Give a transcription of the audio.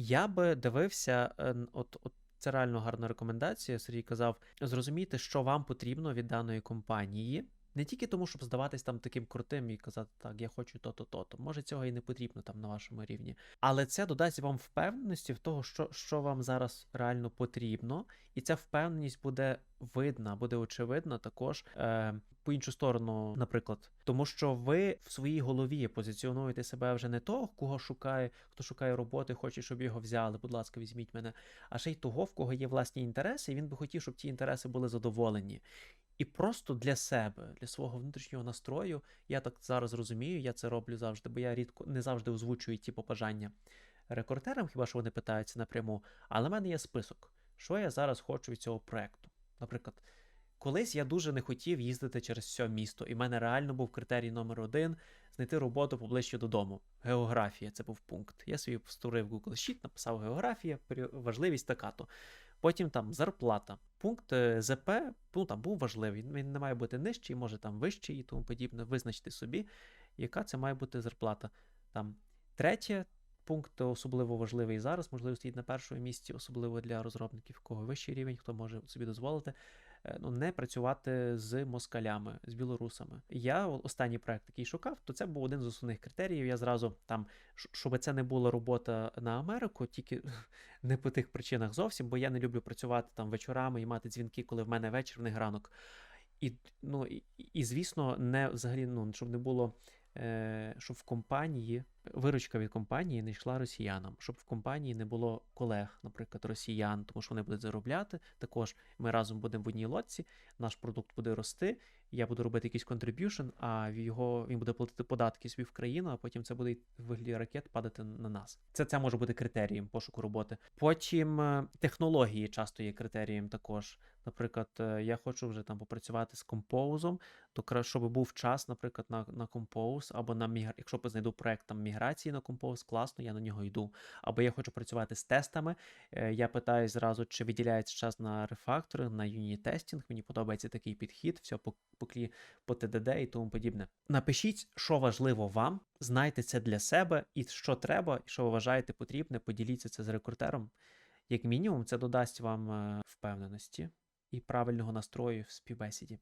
Я би дивився, е, от, от це реально гарна рекомендація. Сергій казав, зрозуміти, що вам потрібно від даної компанії. Не тільки тому, щоб здаватись там таким крутим і казати, так, я хочу то-то, то-то. Може, цього і не потрібно там на вашому рівні. Але це додасть вам впевненості в того, що, що вам зараз реально потрібно, і ця впевненість буде видна, буде очевидна також е, по іншу сторону, наприклад, тому що ви в своїй голові позиціонуєте себе вже не того, кого шукає, хто шукає роботи, хоче, щоб його взяли. Будь ласка, візьміть мене, а ще й того, в кого є власні інтереси, і він би хотів, щоб ті інтереси були задоволені. І просто для себе, для свого внутрішнього настрою, я так зараз розумію, я це роблю завжди, бо я рідко не завжди озвучую ті побажання рекордерам, хіба що вони питаються напряму. Але в мене є список, що я зараз хочу від цього проекту. Наприклад, колись я дуже не хотів їздити через все місто, і в мене реально був критерій номер один знайти роботу поближче додому. Географія це був пункт. Я собі створив Google Sheet, написав географія, важливість така-то. Потім там зарплата. Пункт е, ЗП ну, там був важливий. Він не має бути нижчий, може там вищий і тому подібне. Визначити собі, яка це має бути зарплата. Там третє. Пункт особливо важливий зараз, можливо, стоїть на першому місці, особливо для розробників, в кого вищий рівень, хто може собі дозволити ну, не працювати з москалями, з білорусами. Я останній проект, який шукав, то це був один з основних критеріїв. Я зразу там, щоб це не була робота на Америку, тільки не по тих причинах зовсім, бо я не люблю працювати там вечорами і мати дзвінки, коли в мене вечір, в них ранок. І, ну, і, і звісно, не взагалі, ну, щоб не було, е, щоб в компанії, виручка від компанії не йшла росіянам, щоб в компанії не було колег, наприклад, росіян, тому що вони будуть заробляти. Також ми разом будемо в одній лодці, наш продукт буде рости, я буду робити якийсь контриб'юшн, а його він буде платити податки собі в країну, а потім це буде в вигляді ракет падати на нас. Це, це може бути критерієм пошуку роботи. Потім е, технології часто є критерієм також. Наприклад, е, я хочу вже там попрацювати з компоузом, то краще, щоб був час, наприклад, на, на компоуз, або на мігр... якщо знайду проект там міграції на компоуз, класно, я на нього йду. Або я хочу працювати з тестами. е, Я питаю зразу, чи виділяється час на рефакторинг, на юніт-тестінг. Мені подобається такий підхід, все по, по, по ТДД і тому подібне. Напишіть, що важливо вам, знайте це для себе, і що треба, і що вважаєте потрібне, поділіться це з рекрутером. Як мінімум, це додасть вам е, впевненості і правильного настрою в співбесіді.